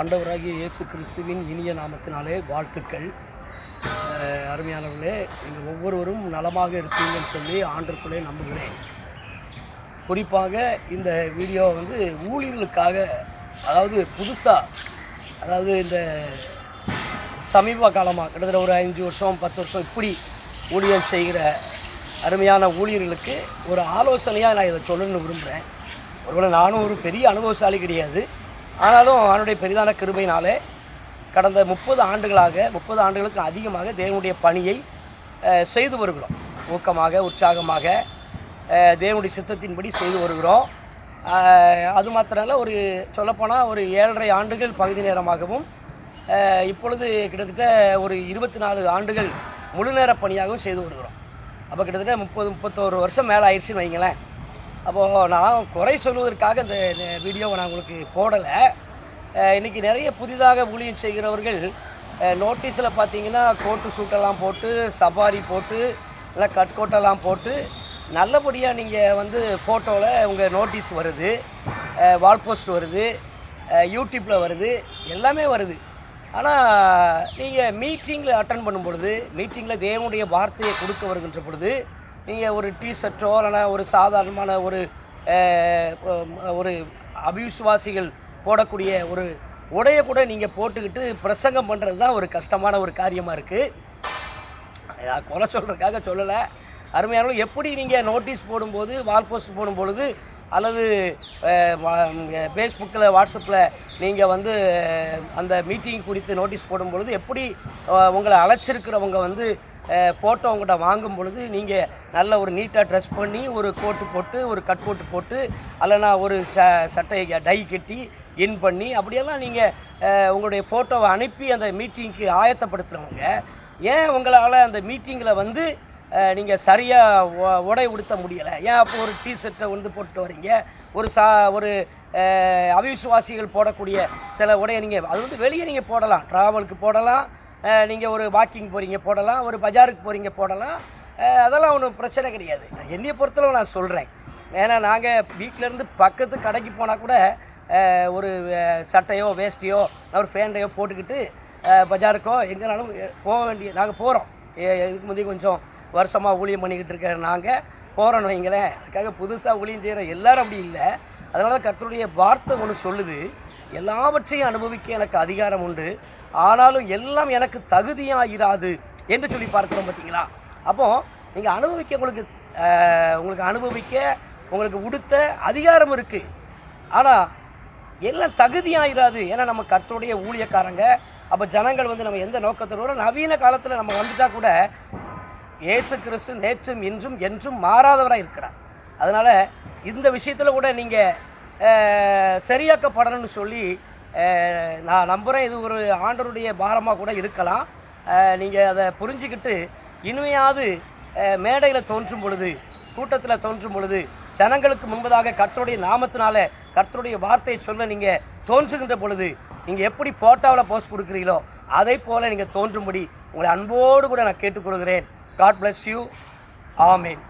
ஆண்டவராகிய இயேசு கிறிஸ்துவின் இனிய நாமத்தினாலே வாழ்த்துக்கள். அருமையானவர்களே நீங்கள் ஒவ்வொருவரும் நலமாக இருப்பீங்கன்னு சொல்லி ஆண்டுக்குள்ளே நம்புகிறேன். குறிப்பாக இந்த வீடியோ வந்து ஊழியர்களுக்காக அதாவது புதுசாக அதாவது இந்த சமீப காலமாக கிட்டத்தட்ட ஒரு அஞ்சு வருஷம் பத்து வருஷம் இப்படி ஊழியம் செய்கிற அருமையான ஊழியர்களுக்கு ஒரு ஆலோசனையாக நான் இதை சொல்லணும்னு விரும்புகிறேன் ஒருவேளை நானும் ஒரு பெரிய அனுபவசாலி கிடையாது. ஆனாலும் அவனுடைய பெரிதான கிருபையினாலே கடந்த முப்பது ஆண்டுகளாக முப்பது ஆண்டுகளுக்கு அதிகமாக தேவனுடைய பணியை செய்து வருகிறோம். ஊக்கமாக உற்சாகமாக தேவனுடைய சித்தத்தின்படி செய்து வருகிறோம். அது மாத்திரம் இல்லை ஒரு சொல்லப்போனால் ஒரு ஏழரை ஆண்டுகள் பகுதி நேரமாகவும் இப்பொழுது கிட்டத்தட்ட ஒரு இருபத்தி நாலு ஆண்டுகள் முழு நேர பணியாகவும் செய்து வருகிறோம். அப்போ கிட்டத்தட்ட முப்பது முப்பத்தோரு வருஷம் மேலே ஆயிடுச்சுன்னு வைங்களேன். அப்போது நான் குறை சொல்வதற்காக இந்த வீடியோவை நான் உங்களுக்கு போடலை. இன்றைக்கி நிறைய புதிதாக ஊழியம் செய்கிறவர்கள் நோட்டீஸில் பார்த்தீங்கன்னா கோட்டு சூட்டெல்லாம் போட்டு சஃபாரி போட்டு இல்லை கட் கோட்டெல்லாம் போட்டு நல்லபடியாக நீங்கள் வந்து ஃபோட்டோவில் உங்கள் நோட்டீஸ் வருது வால் போஸ்ட் வருது யூடியூப்பில் வருது எல்லாமே வருது. ஆனால் நீங்கள் மீட்டிங்கில் அட்டன் பண்ணும் பொழுது மீட்டிங்கில் தேவனுடைய வார்த்தையை கொடுக்க வருகின்ற பொழுது நீங்கள் ஒரு டிஷர்ட்டோ இல்லைனா ஒரு சாதாரணமான ஒரு ஒரு அபிவிசுவாசிகள் போடக்கூடிய ஒரு உடையை கூட நீங்கள் போட்டுக்கிட்டு பிரசங்கம் பண்ணுறது தான் ஒரு கஷ்டமான ஒரு காரியமாக இருக்குது நான் குறை சொல்கிறதுக்காக சொல்லலை. அருமையான எப்படி நீங்கள் நோட்டீஸ் போடும்போது வால் போஸ்ட் போடும் பொழுது அல்லது ஃபேஸ்புக்கில் வாட்ஸ்அப்பில் நீங்கள் வந்து அந்த மீட்டிங் குறித்து நோட்டீஸ் போடும்பொழுது எப்படி உங்களை அழைச்சிருக்கிறவங்க வந்து ஃபோட்டோ உங்கள்கிட்ட வாங்கும் பொழுது நீங்கள் நல்ல ஒரு நீட்டாக ட்ரெஸ் பண்ணி ஒரு கோட்டு போட்டு ஒரு கட் கோட்டு போட்டு அல்லைனா ஒரு ச சட்டையை டை கட்டி இன் பண்ணி அப்படியெல்லாம் நீங்கள் உங்களுடைய ஃபோட்டோவை அனுப்பி அந்த மீட்டிங்க்கு ஆயத்தப்படுத்துகிறவங்க ஏன் உங்களால் அந்த மீட்டிங்கில் வந்து நீங்கள் சரியாக உடை உடுத்த முடியலை? ஏன் அப்போ ஒரு டிஷர்ட்டை வந்து போட்டு வரீங்க ஒரு சா ஒரு அவிசுவாசிகள் போடக்கூடிய சில உடையை நீங்கள் அது வந்து வெளியே நீங்கள் போடலாம். ட்ராவலுக்கு போடலாம். நீங்கள் ஒரு வாக்கிங் போகிறீங்க போடலாம். ஒரு பஜாருக்கு போகிறீங்க போடலாம். அதெல்லாம் ஒன்றும் பிரச்சனை கிடையாது. என்னையை பொறுத்தளவு நான் சொல்கிறேன் ஏன்னா நாங்கள் வீட்டிலேருந்து பக்கத்து கடைக்கு போனால் கூட ஒரு சட்டையோ வேஷ்டியோ ஒரு ஃபேண்டையோ போட்டுக்கிட்டு பஜாருக்கோ எங்கேனாலும் போக வேண்டிய நாங்கள் போகிறோம் இதுக்கு முந்தைய கொஞ்சம் வருஷமாக ஊழியம் பண்ணிக்கிட்டு இருக்க நாங்கள் போகிறோம் வைங்களேன். அதுக்காக புதுசாக ஊழியம் செய்கிற எல்லோரும் அப்படி இல்லை. அதனால கர்த்தருடைய வார்த்தை ஒன்று சொல்லுது. எல்லாவற்றையும் அனுபவிக்க எனக்கு அதிகாரம் உண்டு. ஆனாலும் எல்லாம் எனக்கு தகுதியாயிராது என்று சொல்லி பார்க்குறோம் பார்த்தீங்களா? அப்போது நீங்கள் அனுபவிக்க உங்களுக்கு உங்களுக்கு அனுபவிக்க உங்களுக்கு உடுத்த அதிகாரம் இருக்குது ஆனால் எல்லாம் தகுதியாயிராது. ஏன்னா நம்ம கர்த்தருடைய ஊழியக்காரங்க. அப்போ ஜனங்கள் வந்து நம்ம எந்த நோக்கத்தோட நவீன காலத்தில் நம்ம வந்துட்டால் கூட இயேசு கிறிஸ்து நேற்றும் இன்றும் என்றும் மாறாதவராக இருக்கிறார். அதனால் இந்த விஷயத்தில் கூட நீங்கள் சரியாக்கப்படணும்னு சொல்லி நான் நம்புகிறேன் இது ஒரு ஆண்டருடைய பாரமாக கூட இருக்கலாம். நீங்கள் அதை புரிஞ்சுக்கிட்டு இனிமையாவது மேடையில் தோன்றும் பொழுது கூட்டத்தில் தோன்றும் பொழுது ஜனங்களுக்கு முன்பதாக கர்த்தருடைய நாமத்தினால கர்த்தருடைய வார்த்தையை சொல்ல நீங்கள் தோன்றுகின்ற பொழுது நீங்கள் எப்படி ஃபோட்டோவில் போஸ்ட் கொடுக்குறீங்களோ அதை போல் நீங்கள் தோன்றும்படி உங்களை அன்போடு கூட நான் கேட்டுக்கொள்கிறேன். God bless you amen